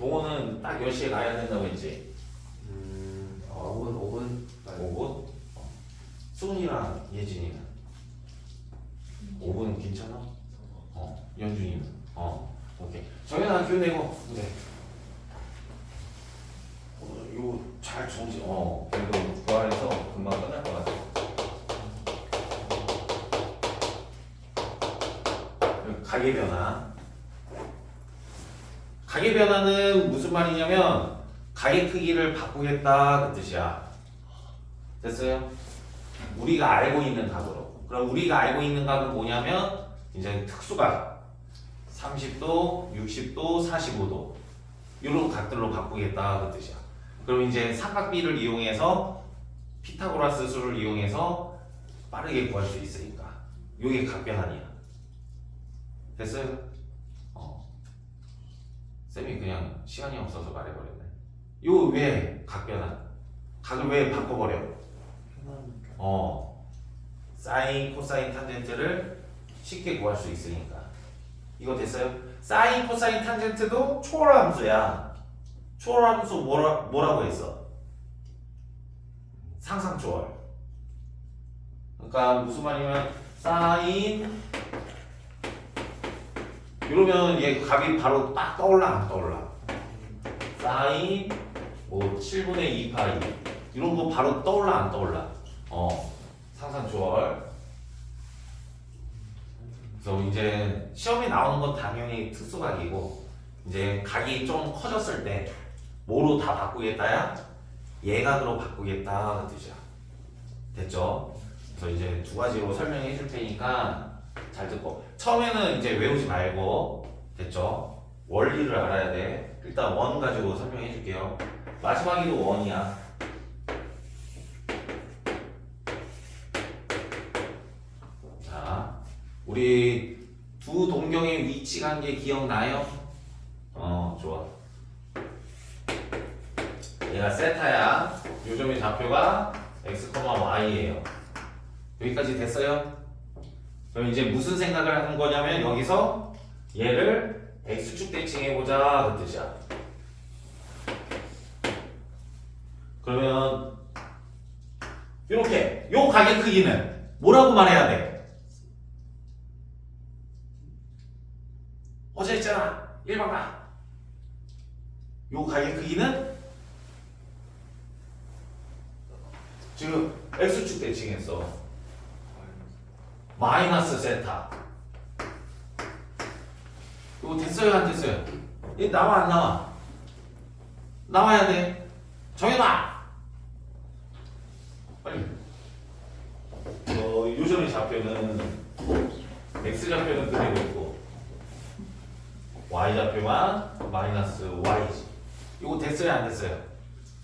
동호는 딱 10시에 가야 된다고 했지? 음, 5분 5분 5분? 수은이랑 예진이는? 5분 괜찮아? 어, 연준이는? 어, 오케이. 정연아 기운 내고. 그래. 오늘 이거 잘 정지. 어, 그래도 부활해서 금방 끝날 것 같아. 그리고 가계 변화. 가계 변화는 무슨 말이냐면 가계 크기를 바꾸겠다 그 뜻이야. 됐어요? 우리가 알고 있는 값으로. 그럼 우리가 알고 있는 값은 뭐냐면 이제 특수각 30도, 60도, 45도 이런 각들로 바꾸겠다 그 뜻이야. 그럼 이제 삼각비를 이용해서 피타고라스 수를 이용해서 빠르게 구할 수 있으니까 이게 각변환이야. 됐어요? 어. 쌤이 그냥 시간이 없어서 말해버렸네. 요 왜 각변환? 각을 왜 바꿔버려? 어, 사인, 코사인, 탄젠트를 쉽게 구할 수 있으니까. 이거 됐어요? 사인, 코사인, 탄젠트도 초월함수야. 초월함수 뭐라, 뭐라고 했어? 상상 초월. 그러니까 무슨 말이냐면 사인 이러면 얘 값이 바로 딱 떠올라 안 떠올라? 사인 뭐 7분의 2 파이 이런 거 바로 떠올라 안 떠올라? 어 상상초월 그래서 이제 시험에 나오는 건 당연히 특수각이고 이제 각이 좀 커졌을 때 뭐로 다 바꾸겠다야? 예각으로 바꾸겠다 그 뜻이야 됐죠? 그래서 이제 두 가지로 설명해 줄 테니까 잘 듣고 처음에는 이제 외우지 말고 됐죠? 원리를 알아야 돼 일단 원 가지고 설명해 줄게요 마지막에도 원이야 자, 우리 두 동경의 위치 관계 기억나요? 어, 좋아. 얘가 세타야. 요점의 좌표가 x, y예요. 여기까지 됐어요? 그럼 이제 무슨 생각을 하는 거냐면 여기서 얘를 x축 대칭해 보자 그 뜻이야. 그러면 이렇게 요 가게 크기는 뭐라고 말해야 돼? 어제 했잖아. 1번 봐. 요 가게 크기는 지금 x축 대칭했어. 마이너스 세타. 이거 됐어요 안 됐어요? 얘 나와 안 나와? 나와야 돼. 정현아. 빨리. 어, 요점의 좌표는 x 좌표는 그대로 있고 y 좌표만 마이너스 y지. 이거 됐어요 안 됐어요?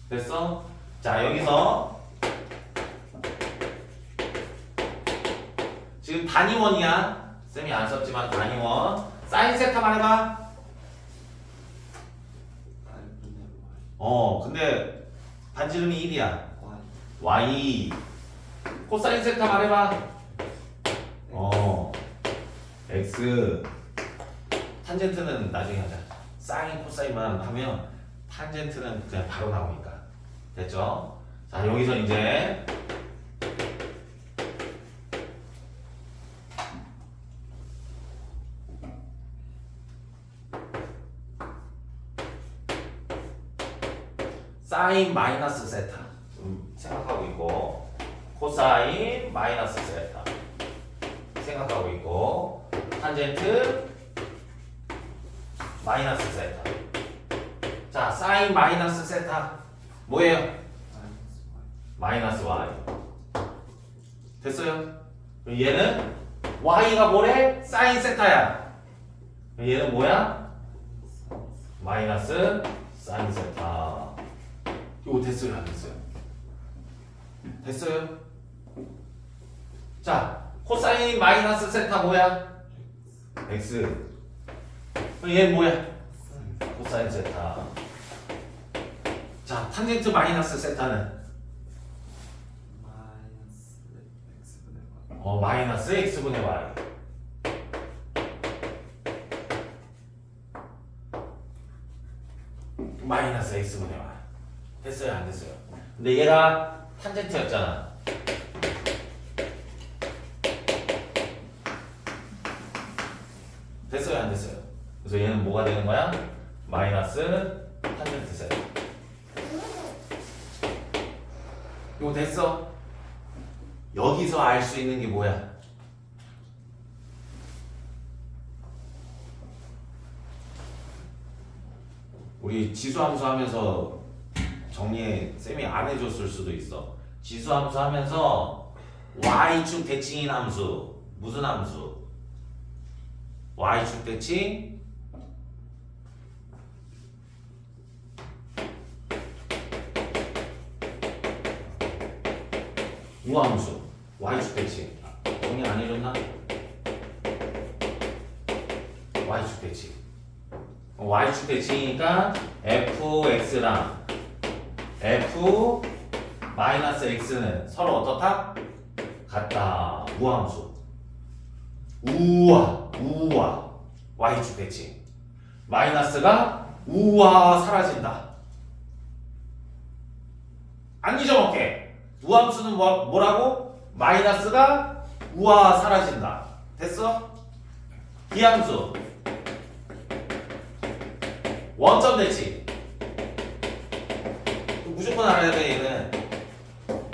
됐어? 자 여기서 지금 단위원이야. 쌤이 안 썼지만 단위원. 사인 세타 말해봐. 어 근데 반지름이 1이야. y. 코사인 세타 말해봐. 어 x. 탄젠트는 나중에 하자. 사인 코사인만 하면 탄젠트는 그냥 바로 나오니까. 됐죠? 자 여기서 이제 사인 마이너스 세타. 음, 생각하고 있고. 코사인 마이너스 세타. 생각하고 있고. 탄젠트 마이너스 세타. 자 사인 마이너스 세타. 뭐예요? 마이너스 y 됐어요? 그럼 얘는 y가 뭐래? 사인 세타야. 그럼 얘는 뭐야? 마이너스 사인 세타 이거 됐어요 안 됐어요? 됐어요? 자 코사인 마이너스 세타 뭐야? x 얘 뭐야? 코사인 세타 자 탄젠트 마이너스 세타는 어 마이너스 x분의 y 마이너스 x분의 y 됐어요 안 됐어요? 근데 얘가 탄젠트였잖아 됐어요 안 됐어요? 그래서 얘는 뭐가 되는 거야? 마이너스 탄젠트 셋 이거 됐어? 여기서 알 수 있는 게 뭐야? 우리 지수함수 하면서 정리해 쌤이 안 해줬을 수도 있어. 지수 함수 하면서 y축 대칭인 함수 무슨 함수? y축 대칭 우함수 y축 대칭 정리 안 해줬나? y축 대칭 y축 대칭이니까 fx랑 f 마이너스 x는 서로 어떻다? 같다. 우함수. 우와, 우와. y축 대칭. 마이너스가 우와 사라진다. 안 잊어먹게. 우함수는 뭐, 뭐라고? 마이너스가 우와 사라진다. 됐어? 비함수. 원점 대칭. 무조건 알아야 돼 얘는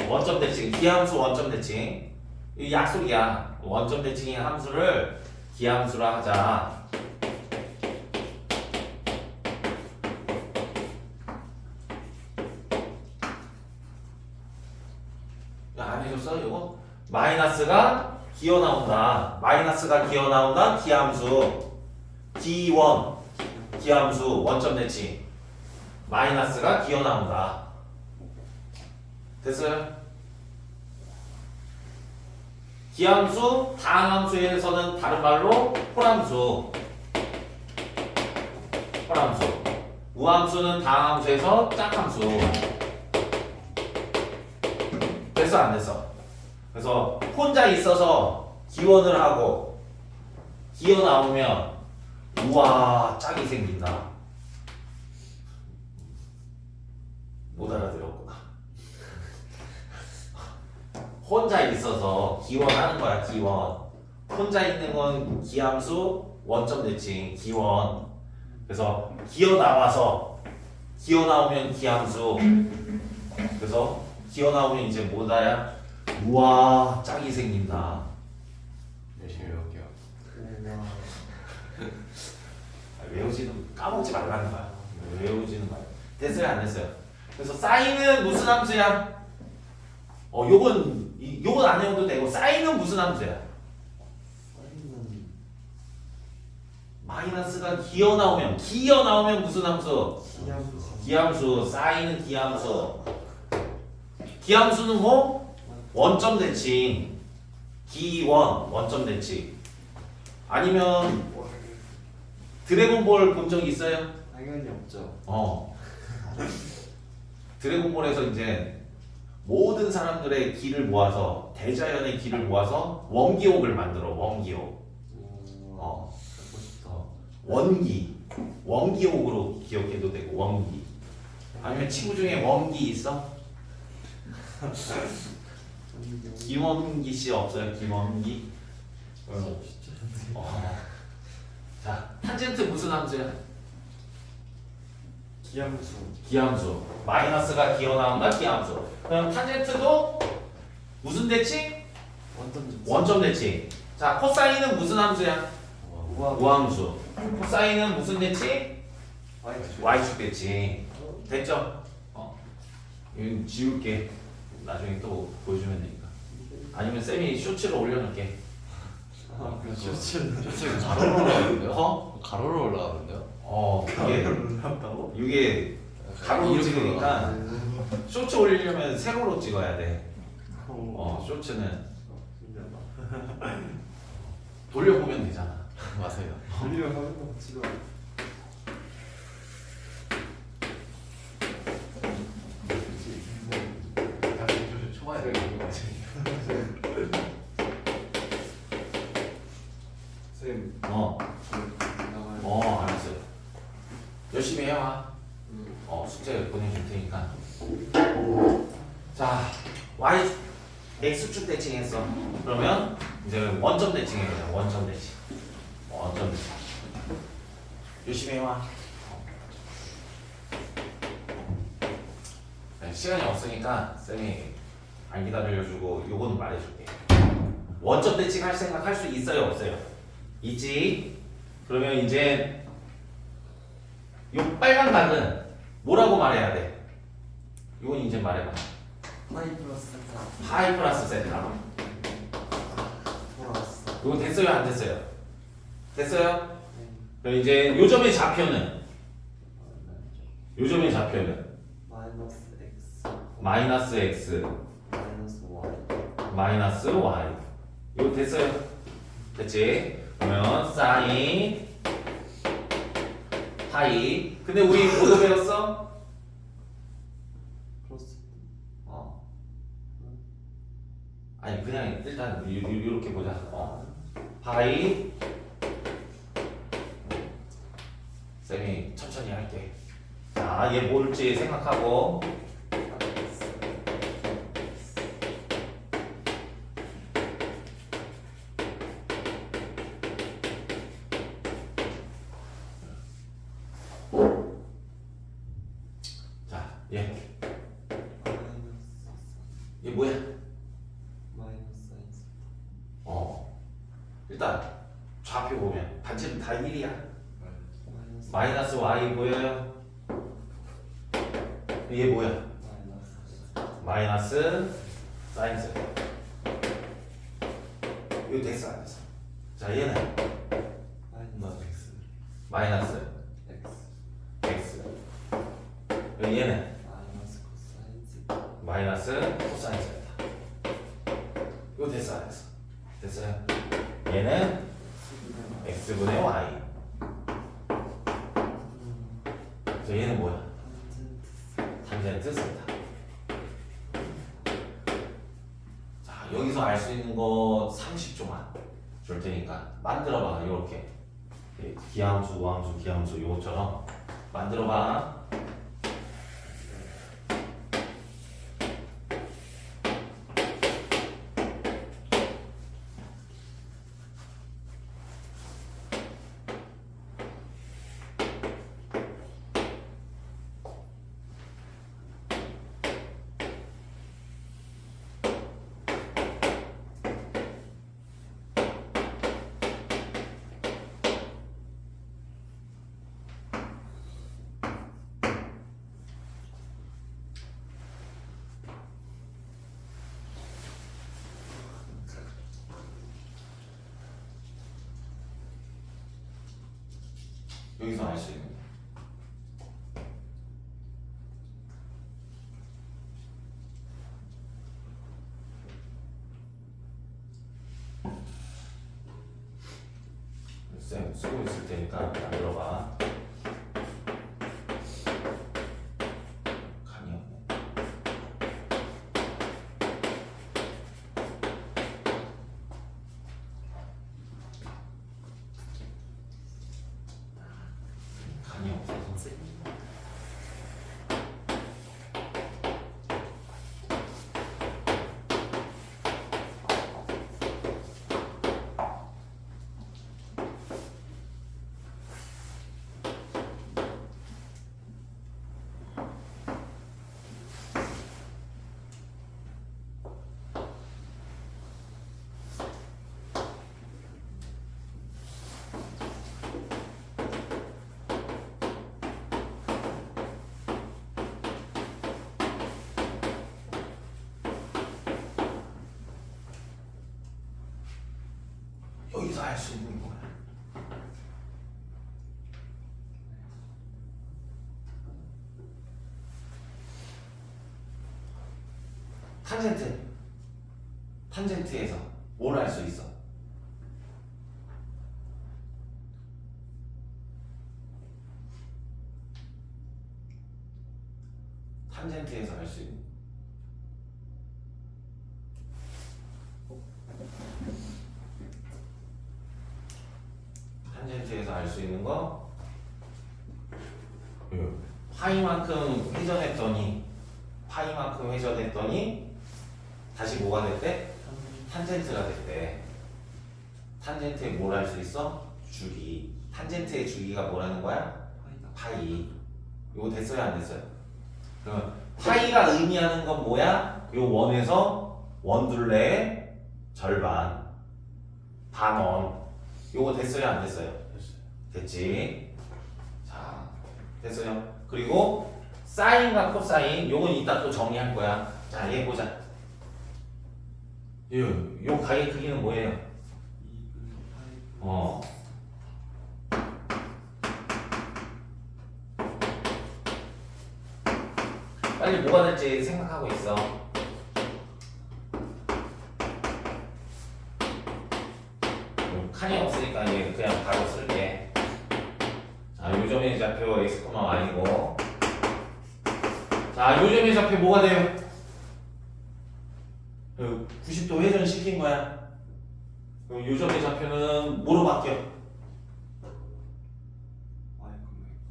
원점 대칭 기함수 원점 대칭. 이 약속이야. 원점 대칭인 함수를 기함수로 하자. 야, 안 해줬어 이거? 마이너스가 기어 나온다. 마이너스가 기어 나온다. 기함수. 기원. 기함수. 원점 대칭. 마이너스가 기어 나온다. 됐어요? 기함수, 다항함수에서는 다른 말로 홀함수. 홀함수. 우함수는 다항함수에서 짝함수. 됐어 안 됐어? 그래서 혼자 있어서 기원을 하고 기어 나오면 우와 짝이 생긴다. 못 알아들었구나. 혼자 있어서 기원하는 거야 기원. 혼자 있는 건 기함수 원점 대칭 기원. 그래서 기어 나와서 기어 나오면 기함수. 그래서 기어 나오면 이제 뭐다야? 우와 짝이 생긴다. 열심히 배울게요. 아, 외우지는 까먹지 말라는 거야. 외우지는 말. 됐어요 안 됐어요? 그래서 사인은 무슨 함수야? 어 요건 이- 요건 안 외워도 되고 사인은 무슨 함수야? 마이너스가 기어 나오면 기어 나오면 무슨 함수? 기함수 사인은 기함수 기함수는 뭐? 원점 대칭 기원 원점 대칭 아니면 드래곤볼 본 적 있어요? 당연히 없죠. 어. 드래곤볼에서 이제 모든 사람들의 기를 모아서 대자연의 기를 모아서 원기옥을 만들어 원기옥. 어. 싶다. 원기. 원기옥으로 기억해도 되고 원기. 아니면 친구 중에 원기 있어? 김원기 씨 없어요? 김원기? 어. 어. 자, 탄젠트 무슨 함수야? 기함수. 기함수 마이너스가 기어 나온다 기함수 그럼 탄젠트도 무슨 대칭? 완전 원점 대칭 자 코사인은 무슨 함수야? 우함수 코사인은 무슨 대칭? y축 대칭 됐죠? 어 이거 지울게 나중에 또 보여주면 되니까 아니면 쌤이 쇼츠로 올려놓을게 아, 그 쇼츠를. 지금 가로로 올라가는데요? 어? 가로로 올라가는데요? 어 이게 올라온다고? 이게 가로로 이렇게 찍으니까 쇼츠 올리려면 세로로 찍어야 돼 어. 어, 쇼츠는 신기하다. 돌려 보면 되잖아. 맞아요. 하는 거 지금. 초반에. 쌤. 어. 열심히 해와. 음. 어, 숙제 보내줄 테니까. 자, y x축 대칭했어. 그러면 이제 원점 대칭해 보자. 원점 대칭. 원점 대칭. 열심히 해와. 네, 시간이 없으니까 쌤이 안 기다려주고 요거는 말해줄게. 원점 대칭 할 생각 할 수 있어요 없어요? 있지. 그러면 이제 요 빨간 각은 뭐라고 말해야 돼? 이건 이제 말해봐. 파이 플러스 사 파이 플러스 세타. 플러스 이거 됐어요 안 됐어요? 됐어요? 그럼 이제 요점의 좌표는 요점의 좌표는 마이너스 x 마이너스 x 마이너스 y 마이너스 y 이거 됐어요? 됐지? 그러면 사인 파이 근데 우리 뭐도 배웠어? 플러스 어. 아니 그냥 일단 이렇게 보자 어. 파이. 쌤이 천천히 할게. 자 얘 뭘지 생각하고. 자얘. 마이너스 얘 뭐야? 마이너스 사인 어 일단 좌표 보면 반지름 다 1이야 마이너스 y 보여요? 얘 뭐야? 마이너스 사인 세타 이거 됐어 안 됐어? 자 얘는 마이너스 x 마이너스 x 얘는 마이너스 코사인 마이너스 코사인 세타 이거 됐어 안 됐어? 됐어요? 얘는 x분의 y. 그래서 얘는 뭐야? 탄젠트 세타 자 여기서 알 수 있는 거 30초만 줄 테니까 만들어봐 이렇게. 기함수 우함수 기함수 요거처럼 만들어봐 여기서 알 수 있는 거. 쌤 쓰고 있을 테니까 만들어봐 감이 없네 감이 없어서 알 수 있는 거야. 탄젠트. 탄젠트에서 뭘 알 수 있어? 탄젠트에서 알 수 있는 탄젠트에서 알 수 있는 거 예, 파이만큼 회전했더니 파이만큼 회전했더니 다시 뭐가 됐대? 탄젠트가 됐대. 탄젠트에 뭘할수 있어? 주기. 탄젠트의 주기가 뭐라는 거야? 파이. 이거 됐어요 안 됐어요? 그러면 파이가 의미하는 건 뭐야? 요 원에서 원 둘레의 절반 반원. 요거 됐어요 안 됐어요? 됐지. 자 됐어요. 그리고 사인과 코사인 요건 이따 또 정리할 거야. 자 얘 보자. 요, 요 가게 크기는 뭐예요? 어. 빨리 뭐가 될지 생각하고 있어. 음, 칸이 없으니까 이제 그냥 바로 쓸게. 자, 요점의 좌표 y고. 자, 요점의 좌표 뭐가 돼요? 그 90도 회전 시킨 거야. 그럼 요점의 좌표는 뭐로 바뀌어?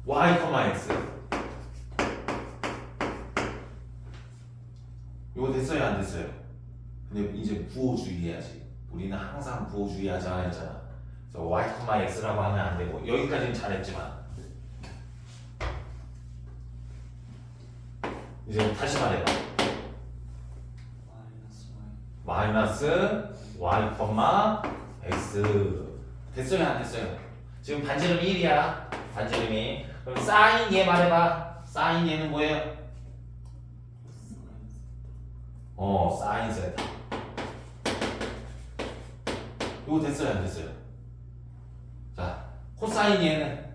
y, x. 이거 됐어요, 안 됐어요? 근데 이제 부호주의해야지. 우리는 항상 부호주의하자 했잖아. 그래서 y, x라고 하면 안 되고 여기까지는 잘했지만 이제 다시 말해봐. 마이너스 y, x 됐어요, 안 됐어요? 지금 반지름이 1이야. 반지름이. 그럼 사인 얘 말해봐. 사인 얘는 뭐예요? 어, 사인 세타. 이거 됐어요, 안 됐어요? 자, 코사인 얘는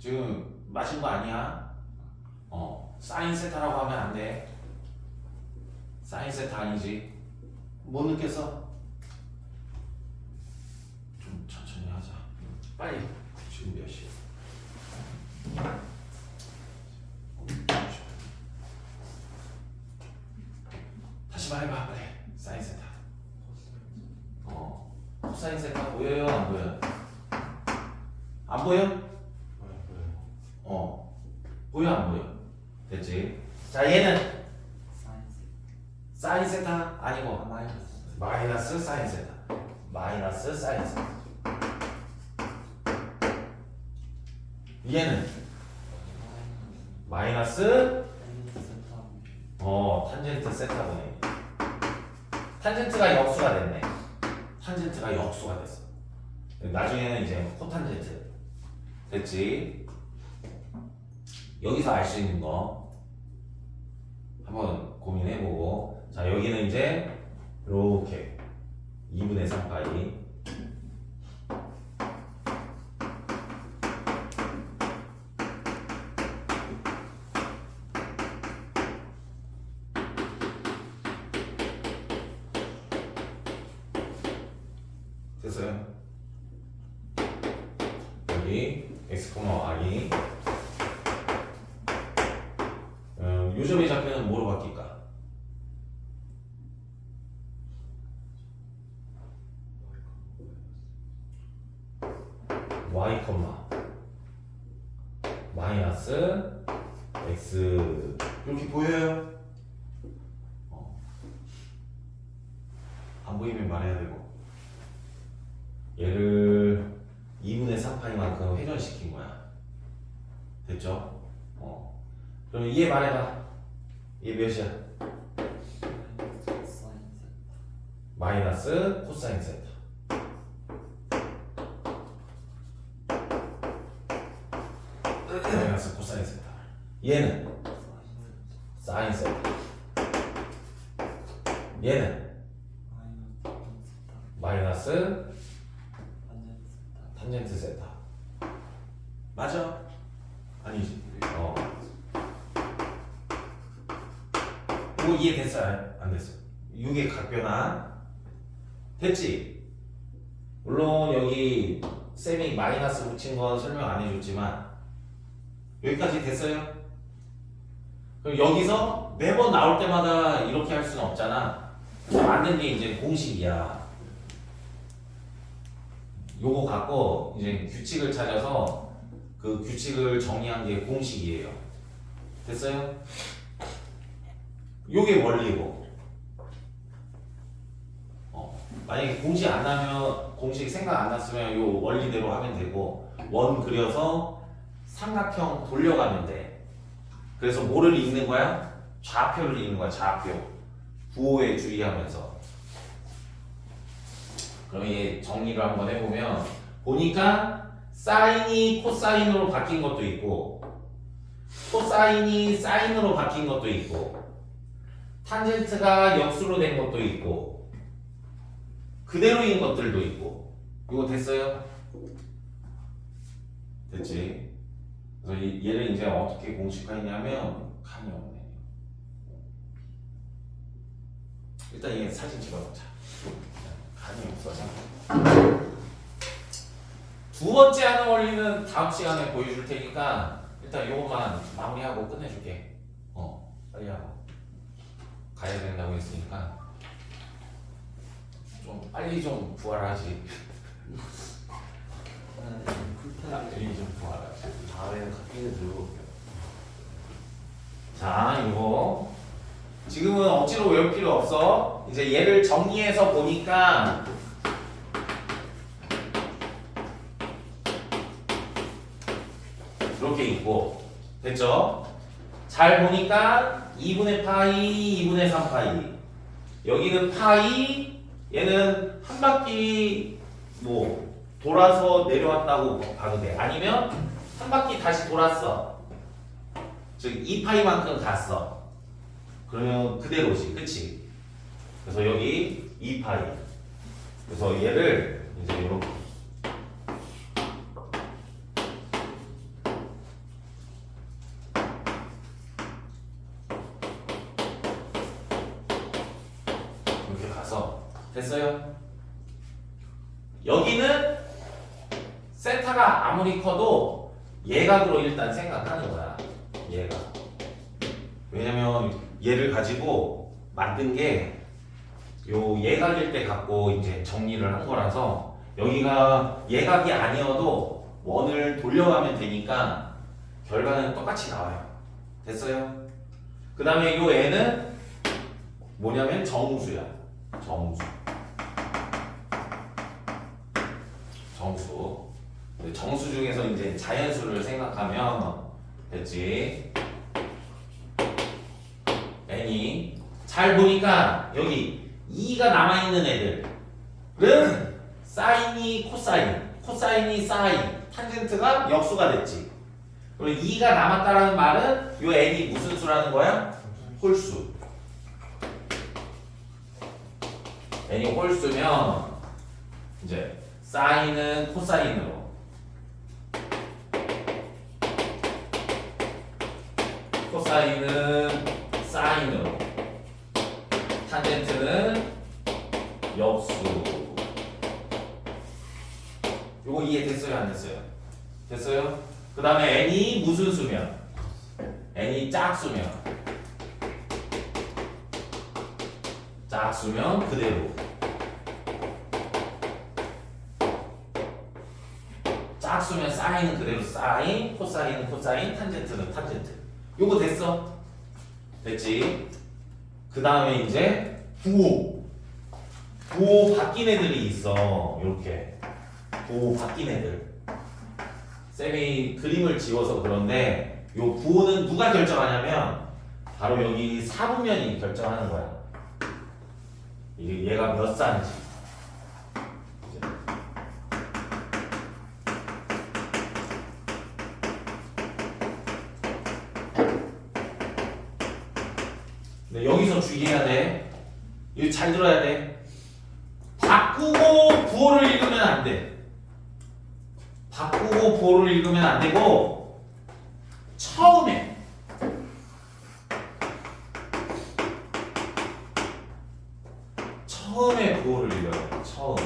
지금 마신 거 아니야? 어, 사인 세타라고 하면 안 돼. 사인 세타 아니지? 못 느꼈어? 좀 천천히 하자. 빨리. 지금 몇 시야? 다시 말해봐, 빨리. 사인 세타. 어, 코사인 세타 보여요, 안 보여요? 안 보여? 어, 보여, 안 보여? 됐지? 자, 얘는 사인 세타 아니고 마이너스 사인 세타. 마이너스 사인 세타. 얘는 마이너스 어 탄젠트 세타분의 탄젠트가 역수가 됐네. 탄젠트가 역수가 됐어. 나중에는 이제 코탄젠트 됐지. 여기서 알 수 있는 거 한번 고민해보고. 자 여기는 이제 이렇게 2분의 3파이 됐어요? 여기 x, y 음, 요점의 좌표는 뭐로 바뀔까? y, 마이너스 x 이렇게 보여요? 어. 안 보이면 말해야 되고 얘를 2분의 3파이만큼 회전시킨 거야 됐죠? 어. 그럼 얘 말해봐 얘 몇이야? 마이너스 코사인 세타 마이너스 코사인 세타 얘는 사인 세타 얘는 마이너스 탄젠트 세타 맞아? 아니지 어 이거 이해됐어요? 안 됐어? 6의 각변환 됐지? 물론 여기 쌤이 마이너스 붙인 건 설명 안 해줬지만 여기까지 됐어요? 그럼 여기서 매번 나올 때마다 이렇게 할 수는 없잖아 자, 만든 게 이제 공식이야. 요거 갖고 이제 규칙을 찾아서 그 규칙을 정리한 게 공식이에요. 됐어요? 요게 원리고. 어, 만약에 공식 안 나면 공식 생각 안 났으면 요 원리대로 하면 되고 원 그려서 삼각형 돌려가면 돼. 그래서 뭐를 읽는 거야? 좌표를 읽는 거야. 좌표. 부호에 주의하면서. 그럼 이게 정리를 한번 해보면 보니까 사인이 코사인으로 바뀐 것도 있고 코사인이 사인으로 바뀐 것도 있고 탄젠트가 역수로 된 것도 있고 그대로인 것들도 있고. 이거 됐어요? 됐지? 그래서 이- 얘를 이제 어떻게 공식화했냐면 칸이 없네. 일단 얘 사진 찍어보자. 간이 없어서. 두 번째 하는 원리는 다음 시간에 보여줄 테니까 일단 요것만 마무리하고 끝내줄게. 어 빨리 하고. 가야 된다고 했으니까 좀 빨리 좀 부활하지. 빨리 좀 부활하지. 다음에는 카피는 들고 올게요. 자 이거. 지금은 억지로 외울 필요 없어. 이제 얘를 정리해서 보니까 이렇게 있고. 됐죠? 잘 보니까 2분의 파이 2분의 3 파이. 여기는 파이 얘는 한 바퀴 뭐 돌아서 내려왔다고 봐도 돼. 아니면 한 바퀴 다시 돌았어. 즉 2파이만큼 갔어. 그러면 그대로지. 그치? 그래서 여기 2파이. 그래서 얘를 이제 이렇게 가서 됐어요? 여기는 세타가 아무리 커도 예각으로 일단 생각하는 거야. 얘가 왜냐면 얘를 가지고 만든 게 요 예각일 때 갖고 이제 정리를 한 거라서 여기가 예각이 아니어도 원을 돌려가면 되니까 결과는 똑같이 나와요. 됐어요? 그 다음에 요 애는 뭐냐면 정수야. 정수 정수. 정수 중에서 이제 자연수를 생각하면 됐지? N이 잘 보니까 여기 2가 남아있는 애들은 사인이 코사인 코사인이 사인 탄젠트가 역수가 됐지. 그럼 2가 남았다라는 말은 요 n이 무슨 수라는 거야? 홀수. N이 홀수면 이제 사인은 코사인으로 코사인은 사인으로 탄젠트는 역수 요거 이해 됐어요 안 됐어요? 됐어요? 그 다음에 n이 무슨 수면? n이 짝수면 짝수면 그대로 짝수면 사인은 그대로 사인, 코사인은 코사인, 탄젠트는 탄젠트. 요거 됐어? 됐지? 그 다음에 이제 부호. 부호 바뀐 애들이 있어. 이렇게. 부호 바뀐 애들. 쌤이 그림을 지워서 그런데 요 부호는 누가 결정하냐면 바로 여기 사분면이 결정하는 거야. 얘가 몇 산지. 이제 주의해야 돼. 이거 잘 들어야 돼. 바꾸고 부호를 읽으면 안 돼. 바꾸고 부호를 읽으면 안 되고 처음에 처음에 부호를 읽어야 돼. 처음.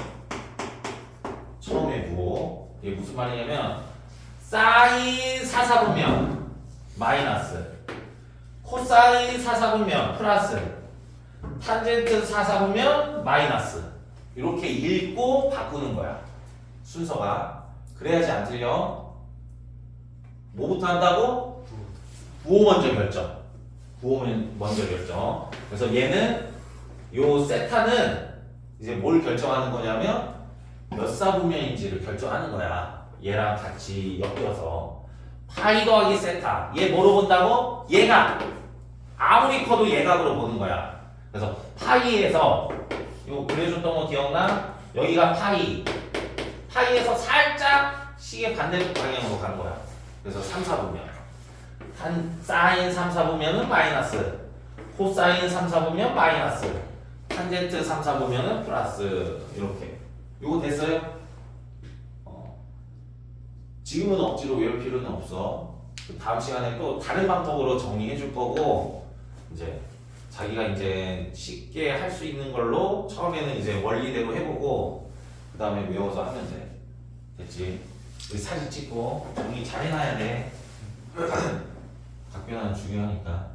처음에 부호. 이게 무슨 말이냐면 사인 사사분면 마이너스 코사인 사사분면 플러스 탄젠트 4 잡으면 마이너스. 이렇게 읽고 바꾸는 거야. 순서가. 그래야지 안 틀려. 뭐부터 한다고? 부호 먼저 결정. 부호 먼저 결정. 그래서 얘는 요 세타는 이제 뭘 결정하는 거냐면 몇 사분면인지를 결정하는 거야. 얘랑 같이 엮여서. 파이 더하기 세타. 얘 뭐로 본다고? 얘가 아무리 커도 예각으로 보는 거야. 그래서 파이에서 요 그려줬던 거 기억나? 여기가 파이. 파이에서 살짝 시계 반대 방향으로 간 거야. 그래서 3, 4분면. 한 사인 3, 4분면은 마이너스. 코사인 3, 4분면 마이너스. 탄젠트 3, 4분면은 플러스. 이렇게. 요거 됐어요? 어. 지금은 억지로 외울 필요는 없어. 그 다음 시간에 또 다른 방법으로 정리해 줄 거고 이제 자기가 이제 쉽게 할 수 있는 걸로 처음에는 이제 원리대로 해보고 그 다음에 외워서 하면 돼. 됐지? 우리 사진 찍고 정리 잘 해놔야 돼. 각변하는 중요하니까.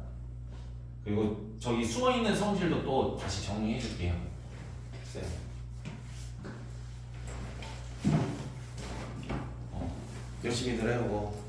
그리고 저기 숨어있는 성질도 또 다시 정리해 줄게요. 쌤. 어, 열심히들 해보고